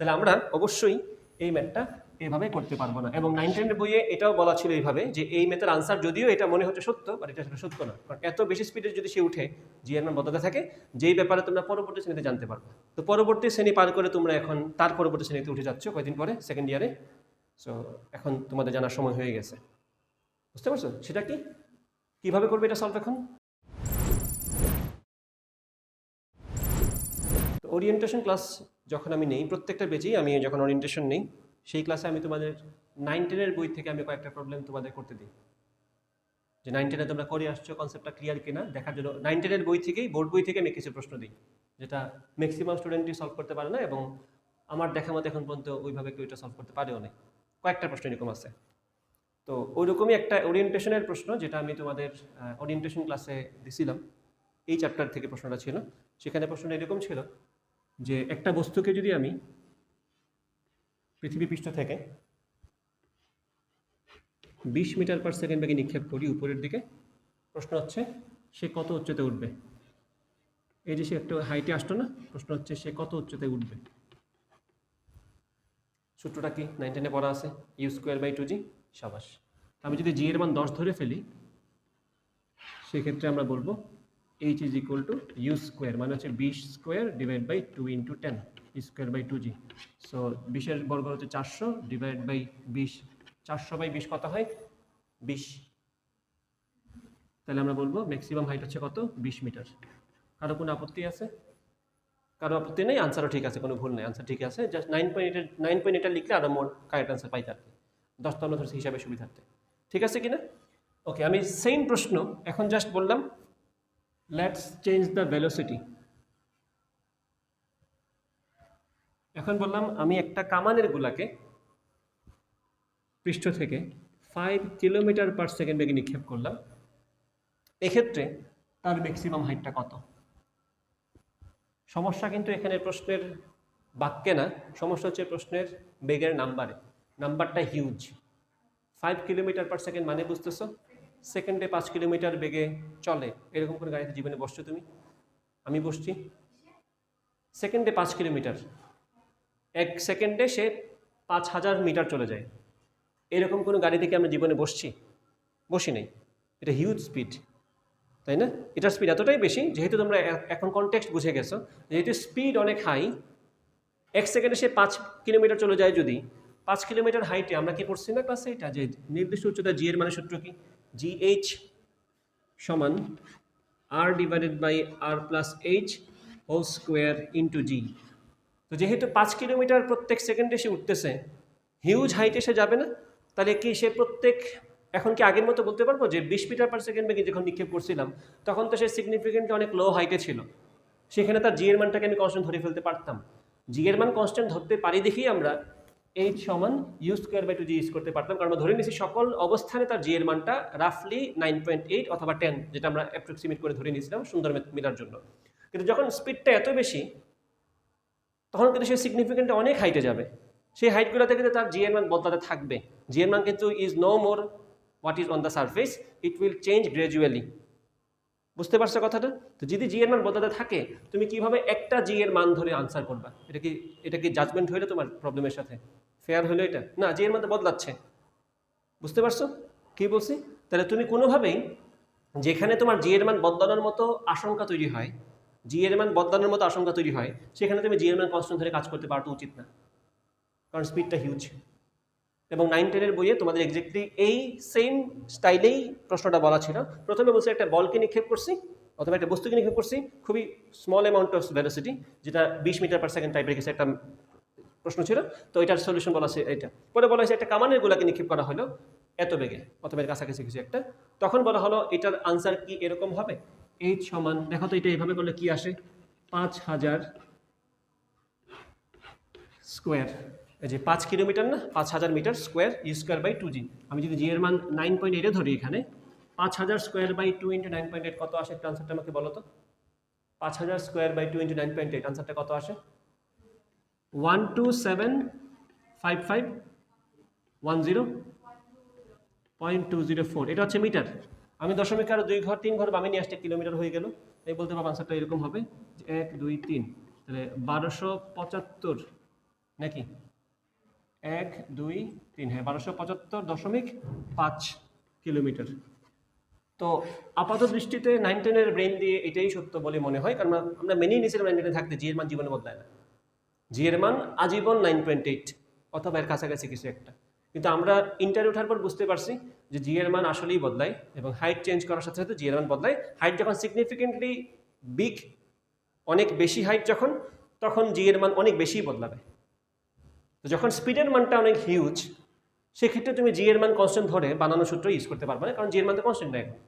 তাহলে আমরা অবশ্যই এই ম্যাথটা এভাবে করতে পারব না। এবং নাইন টেনের বইয়ে এটাও বলা ছিল এইভাবে যে এই ম্যাথের আনসার যদিও এটা মনে হচ্ছে সত্য বাট এটা আসলে সত্য না। কারণ এত বেশি স্পিডে যদি সে উঠে জি এর বদলাতে থাকে, যেই ব্যাপারে তোমরা পরবর্তী শ্রেণীতে জানতে পারবে। তো পরবর্তী শ্রেণি পার করে তোমরা এখন তার পরবর্তী শ্রেণীতে উঠে যাচ্ছ কয়েকদিন পরে? সেকেন্ড ইয়ারে সো এখন তোমাদের জানার সময় হয়ে গেছে। বুঝতে পারছ? সেটা কি? কীভাবে করবে এটা সলভ এখন? ওরিয়েন্টেশন ক্লাস যখন আমি নেই, প্রত্যেকটা বেচেই আমি যখন ওরিয়েন্টেশন নেই, সেই ক্লাসে আমি তোমাদের নাইন টেনের বই থেকে আমি কয়েকটা প্রবলেম তোমাদের করতে দিই। যে নাইন টেনে তোমরা করে আসছো কনসেপ্টটা ক্লিয়ার কিনা, দেখার জন্য নাইন টেনের বই থেকেই বোর্ড বই থেকে আমি কিছু প্রশ্ন দিই, যেটা ম্যাক্সিমাম স্টুডেন্টই সলভ করতে পারে না এবং আমার দেখা মতো এখন পর্যন্ত ওইভাবে কেউ এটা সলভ করতে পারেও না কয়েকটা প্রশ্ন এরকম আছে। তো ওইরকমই একটা ওরিয়েন্টেশনের প্রশ্ন যেটা আমি তোমাদের ওরিয়েন্টেশন ক্লাসে দিছিলাম। এই চ্যাপ্টার থেকে প্রশ্নটা ছিল। সেখানে প্রশ্নটা এরকম ছিল যে একটা বস্তুকে যদি আমি পৃথিবী পৃষ্ঠ থেকে বিশ মিটার পার সেকেন্ড বেগে নিক্ষেপ করি উপরের দিকে, প্রশ্ন হচ্ছে সে কত উচ্চতে উঠবে? এই যে সে একটু হাইটে আসতো না, প্রশ্ন হচ্ছে সে কত উচ্চতে উঠবে? সূত্রটা কি? নাইন টেনে পড়া আছে U square by two G সাবাস। আমি যদি জি এর মান দশ ধরে ফেলি, সেক্ষেত্রে আমরা বলব H is equal to U square মানে হচ্ছে বিশ square divide by two into ten square by two G so বিশের বর্গ হচ্ছে চারশো ডিভাইড বাই বিশ, চারশো বাই বিশ কত হয়? বিশ। তাহলে আমরা বলব ম্যাক্সিমাম হাইট হচ্ছে কত? বিশ মিটার কারও কোনো আপত্তি আছে? কারও আপত্তি নেই? আনসারও ঠিক আছে, কোনো ভুল নেই। আনসার ঠিক আছে just nine point nine point এটা লিখলে আরও মোর কারেক্ট আনসার আর কি দশতম হিসাবে সুবিধার্থে। ঠিক আছে কিনা? ওকে আমি সেম প্রশ্ন, এখন জাস্ট বললাম লেটস চেঞ্জ দ্য ভেলোসিটি এখন বললাম, আমি একটা কামানের গুলাকে পৃষ্ঠ থেকে ফাইভ কিলোমিটার পার সেকেন্ড বেগে নিক্ষেপ করলাম। এক্ষেত্রে তার ম্যাক্সিমাম হাইটটা কত? সমস্যা কিন্তু এখানে প্রশ্নের বাক্যে না, সমস্যা হচ্ছে প্রশ্নের বেগের নাম্বারে নাম্বারটা huge five kilometre per second মানে বুঝতেছো? সেকেন্ডে পাঁচ কিলোমিটার বেগে চলে। এরকম কোনো গাড়িতে জীবনে বসছো তুমি? আমি বসছি। সেকেন্ডে পাঁচ কিলোমিটার। এক সেকেন্ডে সে পাঁচ হাজার মিটার চলে যায়। এরকম কোনো গাড়ি থেকে আমরা জীবনে বসছি? বসি নেই। এটা হিউজ স্পিড তাই না? এটার স্পিড এতটাই বেশি, যেহেতু তোমরা এখন কনটেক্সট বুঝে গেছো, যেহেতু স্পিড অনেক হাই এক সেকেন্ডে সে পাঁচ কিলোমিটার চলে যায় যদি, পাঁচ কিলোমিটার হাইটে আমরা কি পড়ছি না ক্লাসে এটা যে নির্দিষ্ট উচ্চতা জি এর মানে সূত্র কি? জি এইচ সমান R divided by R plus H whole square into G তো যেহেতু পাঁচ কিলোমিটার প্রত্যেক সেকেন্ডে সে উঠতেছে হিউজ হাইটে সে যাবে না, তাহলে কি সে প্রত্যেক, এখন কি আগের মতো বলতে পারব যে বিশ মিটার পার সেকেন্ড বেগে যখন নিক্ষেপ করছিলাম, তখন তো সে সিগনিফিকেন্টলি অনেক লো হাইটে ছিল। সেখানে তার জি এর মানটাকে আমি কনস্ট্যান্ট ধরে ফেলতে পারতাম। জি এর মান কনস্ট্যান্ট ধরতে পারি দেখি আমরা এইচ সমান U square by two G use করতে পারতাম। কারণ ধরে নিয়েছি সকল অবস্থানে তার জি এর মানটা রাফলি নাইন পয়েন্ট এইট অথবা টেন যেটা আমরা অ্যাপ্রক্সিমেট করে ধরে নিয়েছিলাম সুন্দর মিলার জন্য। কিন্তু যখন স্পিডটা এত বেশি, তখন কিন্তু সে সিগনিফিকেন্টলি অনেক হাইটে যাবে। সেই হাইটগুলোতে কিন্তু তার জি এর মান বদলাতে থাকবে। জি এর মান কিন্তু is no more what is on the surface it will change gradually বুঝতে পারছ কথাটা? তো যদি জি এর মান বদলাতে থাকে, তুমি কীভাবে একটা জি এর মান ধরে আনসার করবা? এটা কি এটা কি জাজমেন্ট হইল তোমার প্রবলেমের সাথে? ফেয়ার হলো এটা? না জি এর মান বদলাচ্ছে। বুঝতে পারছ? কি বলছি? তাহলে তুমি কোনোভাবেই যেখানে তোমার জি এর মান বদলানোর মতো আশঙ্কা তৈরি হয় জি এর মান বদলানোর মতো আশঙ্কা তৈরি হয়, সেখানে তুমি জি এর মান কনস্ট্যান্ট ধরে কাজ করতে পারতো উচিত না। কারণ স্পিডটা হিউজ এবং নাইন টেনের বইয়ে তোমাদের এক্স্যাক্টলি এই সেম স্টাইলেই প্রশ্নটা বলা ছিল। প্রথমে বলছে একটা বলকে নিক্ষেপ করছি, অথবা একটা বস্তুকে নিক্ষেপ করছি, খুবই স্মল অ্যামাউন্ট অফ ভ্যালোসিটি যেটা বিশ মিটার পার সেকেন্ড টাইপের কিছু একটা প্রশ্ন ছিল। তো এটার সলিউশন বলা আছে এটা। পরে বলা হয়েছে একটা কামানের গোলাকে নিক্ষেপ করা হলো, এত বেগে, অথবা কাছাকাছি কিছু একটা। তখন বলা হলো, এটার আনসার কি এরকম হবে? এইচ সমান, দেখো তো এটা এইভাবে করলে কি আসে? পাঁচ হাজার স্কোয়ার যে পাঁচ কিলোমিটার না, পাঁচ হাজার metre square U square by two G আমি যদি জি এর মান নাইন পয়েন্ট এইটে ধরি এখানে, পাঁচ হাজার square by two into nine point eight কত আসে? একটা আনসারটা আমাকে বলো তো। পাঁচ হাজার square by two into nine point eight আনসারটা কত আসে? One two seven five five one zero point two zero four এটা হচ্ছে মিটার। আমি দশমিক আরও দুই ঘর, তিন ঘর বামে নিয়ে আসতে কিলোমিটার হয়ে গেল। এই বলতে পারব আনসারটা এরকম হবে। এক, দুই, তিন। তাহলে বারোশো পঁচাত্তর নাকি? এক, দুই, তিন। হ্যাঁ বারোশো পঁচাত্তর দশমিক পাঁচ কিলোমিটার। তো আপাত দৃষ্টিতে নাইন টেনের ব্রেন দিয়ে এটাই সত্য বলে মনে হয়, কারণ আমরা- মেনেই নিয়েছিলাম নাইন টেনে থাকতে জিয়ের মান জীবনে বদলায় না। জিয়ের মান আজীবন নাইন পয়েন্ট এইট অথবা এর কাছাকাছি কিছু একটা। কিন্তু আমরা ইন্টারভিউ ওঠার পর বুঝতে পারছি যে জিয়ের মান আসলেই বদলায় এবং হাইট চেঞ্জ করার সাথে সাথে জিয়ের মান বদলায়। হাইট যখন সিগনিফিকেন্টলি বিগ অনেক বেশি হাইট যখন, তখন জিয়ের মান অনেক বেশি বদলাবে। তো যখন স্পিডের মানটা অনেক হিউজ সেক্ষেত্রে তুমি জি এর মান কনস্ট্যান্ট ধরে বানানো সূত্র ইউজ করতে পারবে না কারণ জি এর মান তো কনস্ট্যান্ট না এখন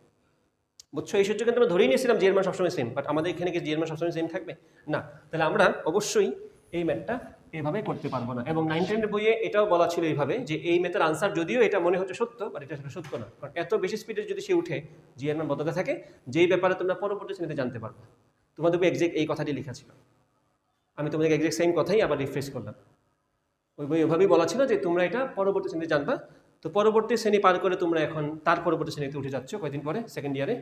বুঝছ? এই সূত্র কিন্তু আমরা ধরেই নিয়েছিলাম জি এর মান সবসময় সেম বাট আমাদের এখানে কি জি এর মান সবসময় সেম থাকবে? না। তাহলে আমরা অবশ্যই এই ম্যাথটা এভাবে করতে পারব না। এবং নাইন টেনের বইয়ে এটাও বলা ছিল এইভাবে যে এই ম্যাথের আনসার যদিও এটা মনে হচ্ছে সত্য বাট এটা আসলে সত্য না। কারণ এত বেশি স্পিডে যদি সে উঠে জি এর মান বদলাতে থাকে, যেই ব্যাপারে তোমরা পরবর্তী শ্রেণীতে জানতে পারবে। তোমাদের এক্সাক্ট এই কথাটি লেখা ছিল। আমি তোমাদের এক্সাক্ট সেম কথাই আবার রিফ্রেশ করলাম। ওই বই ওভাবেই বলা ছিল যে তোমরা এটা পরবর্তী শ্রেণীতে জানবা। তো পরবর্তী শ্রেণি পার করে তোমরা এখন তার পরবর্তী শ্রেণীতে উঠে যাচ্ছ কয়েকদিন পরে সেকেন্ড ইয়ারে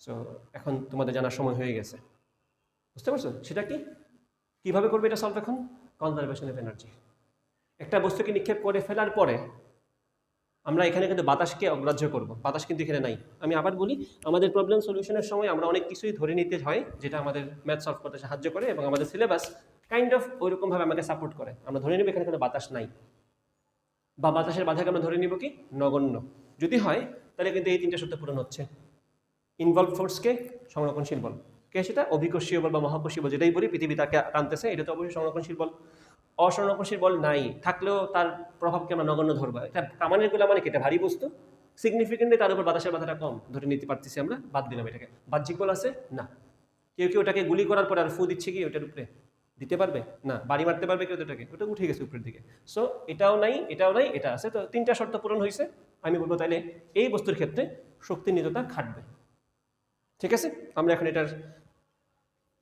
সো এখন তোমাদের জানার সময় হয়ে গেছে। বুঝতে পারছ? সেটা কি? কীভাবে করবে এটা সলভ এখন? কনজারভেশন অফ এনার্জি একটা বস্তুকে নিক্ষেপ করে ফেলার পরে আমরা এখানে কিন্তু বাতাসকে অগ্রাহ্য করব। বাতাস কিন্তু এখানে নাই। আমি আবার বলি, আমাদের প্রবলেম সলিউশনের সময় আমরা অনেক কিছুই ধরে নিতে হয়, যেটা আমাদের ম্যাথ সলভ করতে সাহায্য করে এবং আমাদের সিলেবাস কাইন্ড অফ ওইরকমভাবে আমাকে সাপোর্ট করে। আমরা ধরে নেব এখানে কোনো বাতাস নাই। বা বাতাসের বাধাকে আমরা ধরে নিব কি? নগণ্য। যদি হয়, তাহলে কিন্তু এই তিনটা সূত্র পূরণ হচ্ছে। ইনভলভ ফোর্সকে সংরক্ষণশীল বল। কে সেটা? অভিকর্ষীয় বল বা মহাকর্ষীয় বল, যেটাই বলি, পৃথিবী তাকে টানতেছে, এটা তো অবশ্যই সংরক্ষণশীল বল। অসংরক্ষণশীল বল নাই, থাকলেও তার প্রভাবকে আমরা নগণ্য ধরবো। এটা কামানেরগুলা মানে এটা ভারী বস্তু। সিগনিফিকেন্টলি তার উপর বাতাসের বাধাটা কম। ধরে নিতে পারতেছি আমরা, বাদ দিলাম এটাকে। বাহ্যিক বল আছে? না। কেউ কেউ ওটাকে গুলি করার পর আর ফু দিচ্ছে কি? ওটার উপরে। দিতে পারবে? না। বাড়ি মারতে পারবে কেউ ওটাকে ওটা উঠে গেছে উপরের দিকে। সো এটাও নাই এটাও নাই, এটা আছে। তো তিনটা শর্ত পূরণ হয়েছে আমি বলব তাহলে এই বস্তুর ক্ষেত্রে শক্তি নিততা খাটবে। ঠিক আছে? আমরা এখন এটার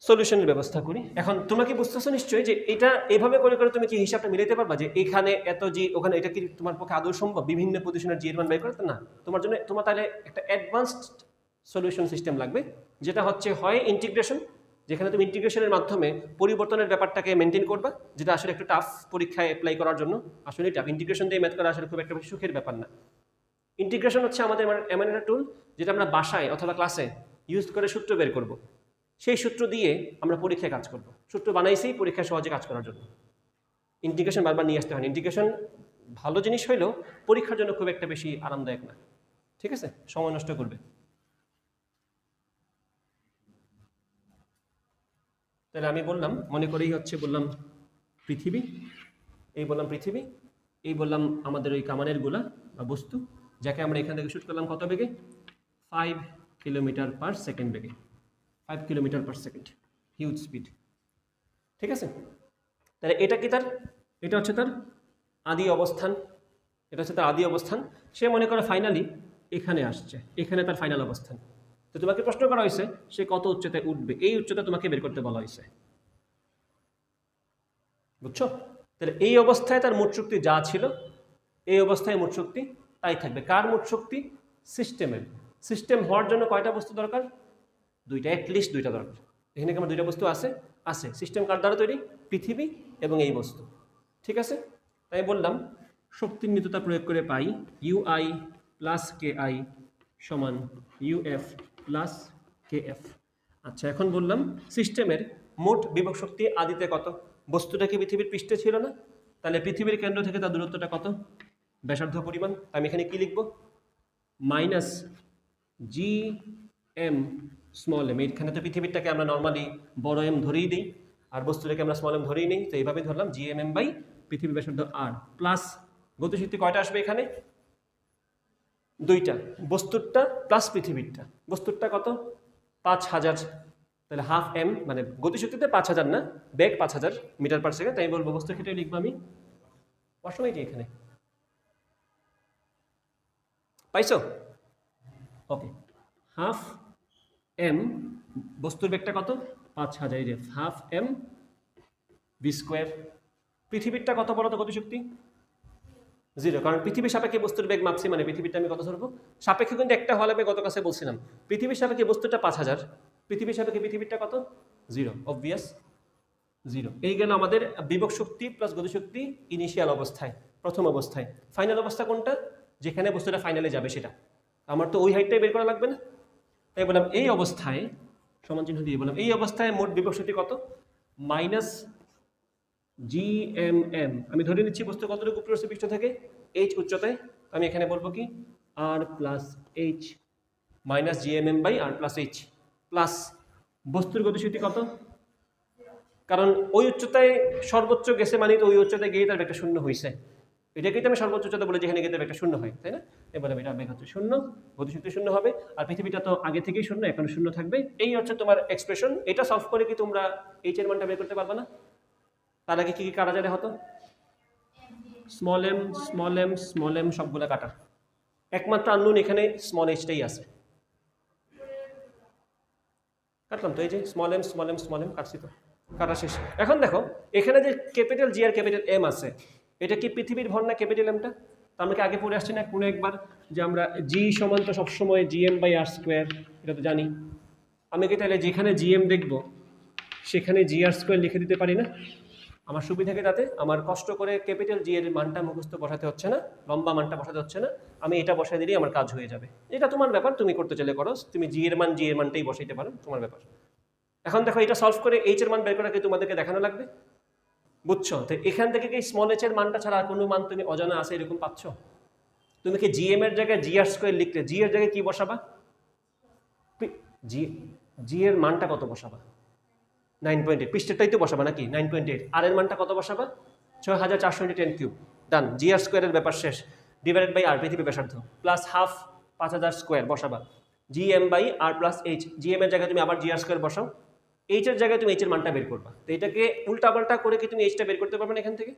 সলিউশনের ব্যবস্থা করি। এখন তোমরা কি বুঝতেছো নিশ্চয়ই যে এটা এইভাবে করে করে তুমি কি হিসাবটা মিলাতে পারবা যে এখানে এত জি ওখানে এটা কি তোমার পক্ষে আদৌ সম্ভব? বিভিন্ন পজিশনের জি এর মান বের করতে না। তোমার জন্য তোমার তাহলে একটা অ্যাডভান্সড সলিউশন সিস্টেম লাগবে, যেটা হচ্ছে হয় ইন্টিগ্রেশন যেখানে তুমি ইন্টিগ্রেশনের মাধ্যমে পরিবর্তনের ব্যাপারটাকে মেনটেন করবা, যেটা আসলে একটু টাফ পরীক্ষায় অ্যাপ্লাই করার জন্য। আসলে টাফ ইন্টিগ্রেশন দিয়ে ম্যাথ করা আসলে খুব একটা সুখের ব্যাপার না। ইন্টিগ্রেশন হচ্ছে আমাদের এমন একটা টুল যেটা আমরা বাসায় অথবা ক্লাসে ইউজ করে সূত্র বের করব। সেই সূত্র দিয়ে আমরা পরীক্ষায় কাজ করব। সূত্র বানাইছি পরীক্ষায় সহজে কাজ করার জন্য। ইন্টিগ্রেশন বারবার নিয়ে আসতে হয় ইন্টিগ্রেশন ভালো জিনিস হইলেও পরীক্ষার জন্য খুব একটা বেশি আরামদায়ক না। ঠিক আছে? সময় নষ্ট করবে। তাহলে আমি বললাম, মনে করেই হচ্ছে বললাম পৃথিবী, এই বললাম পৃথিবী, এই বললাম আমাদের ওই কামানেরগুলা বা বস্তু, যাকে আমরা এখান থেকে শুট করলাম কত বেগে? ফাইভ কিলোমিটার পার সেকেন্ড বেগে। Five kilometre per second huge speed ঠিক আছে? তাহলে এটা কি তার? এটা হচ্ছে তার আদি অবস্থান। এটা হচ্ছে তার আদি অবস্থান। সে মনে করে ফাইনালি এখানে আসছে। এখানে তার ফাইনাল অবস্থান। তো তোমাকে প্রশ্ন করা হয়েছে, সে কত উচ্চতায় উঠবে? এই উচ্চতা তোমাকে বের করতে বলা হয়েছে। বুঝছ? তাহলে এই অবস্থায় তার মোট শক্তি যা ছিল, এই অবস্থায় মোট শক্তি তাই থাকবে। কার মোট শক্তি? সিস্টেমের সিস্টেম হওয়ার জন্য কয়টা বস্তু দরকার? দুইটা অ্যাটলিস্ট দুইটা দরকার এখানে কি আমার দুইটা বস্তু আছে? আছে। সিস্টেম কার দ্বারা তৈরি? পৃথিবী এবং এই বস্তু। ঠিক আছে? তাই বললাম শক্তির নিত্যতা প্রয়োগ করে পাই U I plus K I সমান U F plus K F আচ্ছা এখন বললাম, সিস্টেমের মোট বিভব শক্তি আদিতে কত? বস্তুটা কি পৃথিবীর পৃষ্ঠে ছিল না? তাহলে পৃথিবীর কেন্দ্র থেকে তার দূরত্বটা কত? ব্যাসার্ধ পরিমাণ। আমি এখানে কি লিখব? Minus G M small M এইখানে তো পৃথিবীরটাকে আমরা নর্মালি বড় এম ধরেই দিই আর বস্তুটাকে আমরা স্মল এম ধরেই নিই, তো এইভাবেই ধরলাম জি এম এম বাই পৃথিবী ব্যাসার্ধ আর প্লাস গতিশক্তি কয়টা আসবে এখানে? দুইটা, বস্তুরটা প্লাস পৃথিবীরটা, বস্তুরটা কত? পাঁচ হাজার, তাহলে হাফ এম মানে গতিশক্তিতে পাঁচ হাজার না, বেগ পাঁচ হাজার মিটার পার সেকেন্ড তাই বলব বস্তুর ক্ষেত্রে লিখব আমি, অসময় কি এখানে? পাইছো? ওকে হাফ এম বস্তুর বেগটা কত? পাঁচ হাজার, এই হাফ এম বি স্কোয়ার পৃথিবীরটা কত বলো গতিশক্তি? জিরো কারণ পৃথিবীর সাপেক্ষে বস্তুর বেগ মাপছি মানে পৃথিবীটা আমি কত ধরবো? সাপেক্ষে কিন্তু একটা হলে গত কাছে বলছিলাম। পৃথিবীর সাপেক্ষে বস্তুটা পাঁচ হাজার, পৃথিবীর সাপেক্ষে পৃথিবীরটা কত? জিরো অবভিয়াস জিরো এই গেল আমাদের বিভব শক্তি প্লাস গতিশক্তি ইনিশিয়াল অবস্থায়, প্রথম অবস্থায়। ফাইনাল অবস্থা কোনটা? যেখানে বস্তুটা ফাইনালে যাবে সেটা। আমার তো ওই হাইটটাই বের করা লাগবে না। তাই বললাম এই অবস্থায়, সমান চিহ্ন দিয়ে বললাম, এই অবস্থায় মোট বিভব শক্তি কত? মাইনাস জি এম এম আমি ধরে নিচ্ছি বস্তু কতটুকু উপরে পৃষ্ঠ থেকে এইচ উচ্চতায়। আমি এখানে বলব কি? R plus H minus G M M by R plus H plus বস্তুর গতিশক্তি কত? কারণ ওই উচ্চতায় সর্বোচ্চ গেছে মানে ওই উচ্চতায় গিয়ে তার একটা শূন্য হয়েছে এটাকেই তো আমি সর্বোচ্চ উচ্চতা বলে যেখানে গিয়ে একটা শূন্য হয়, তাই না? এবার এটা হচ্ছে শূন্য, গতিশক্তি শূন্য হবে, আর পৃথিবীটা তো আগে থেকেই শূন্য, এখন শূন্য থাকবে। এই হচ্ছে তোমার এক্সপ্রেশন এটা সলভ করে কি তোমরা এইচ এর মানটা বের করতে পারবে না? তার আগে কি কি কাটা যায় হতো? Small M small M small M সবগুলো কাটা। একমাত্র আননোন এখানে স্মল এইচটাই আছে। কাটলাম তো এই যে small M small M small M কাটছি তো। কাটা শেষ। এখন দেখো, এখানে যে ক্যাপিটাল জি আর ক্যাপিটাল এম আছে এটা কি পৃথিবীর ভর না ক্যাপিটাল এমটা তো আমরা কি আগে পড়ে আসছি না কোনো একবার? যে আমরা জি সমান তো সবসময় G M by R square এটা তো জানি। আমি কি তাহলে যেখানে জি এম দেখব, সেখানে জি আর স্কোয়ার লিখে দিতে পারি না? আমার সুবিধাকে তাতে? আমার কষ্ট করে ক্যাপিটাল জি এর মানটা মুখস্থ বসাতে হচ্ছে না, লম্বা মানটা বসাতে হচ্ছে না। আমি এটা বসাই দিলেই আমার কাজ হয়ে যাবে। এটা তোমার ব্যাপার, তুমি করতে চাইলে করো। তুমি জি এর মান জি এর মানটাই বসাইতে পারো, তোমার ব্যাপার। এখন দেখো, এটা সলভ করে এইচ এর মান বের করা কি তোমাদেরকে দেখানো লাগবে? বুঝছ? তো এখান থেকে কি স্মল এর মানটা ছাড়া আর কোনো মান তুমি অজানা আছে এরকম পাচ্ছ? তুমি কি জি এম এর জায়গায় জি আর স্কোয়ার লিখলে জি এর জায়গায় কি বসাবা? জি জি এর মানটা কত বসাবা? নাইন পয়েন্ট এইট পৃষ্ঠটাই তো বসাবা নাকি? নাইন পয়েন্ট এইট আর এর মানটা কত বসাবা? ছয় হাজার চারশো টেন কিউব ডান জি আর স্কোয়ারের ব্যাপার শেষ ডিভাইডেড বাই আর পৃথিবী ব্যাসার্ধ প্লাস হাফ পাঁচ হাজার square বসাবা G M by R plus H G M এর জায়গায় তুমি আবার জি আর স্কোয়ার বসাও এইচ এর জায়গায় তুমি এইচের মানটা বের করবা। তো এটাকে উল্টাপাল্টা করে কি তুমি এইচটা বের করতে পারবে না এখান থেকে?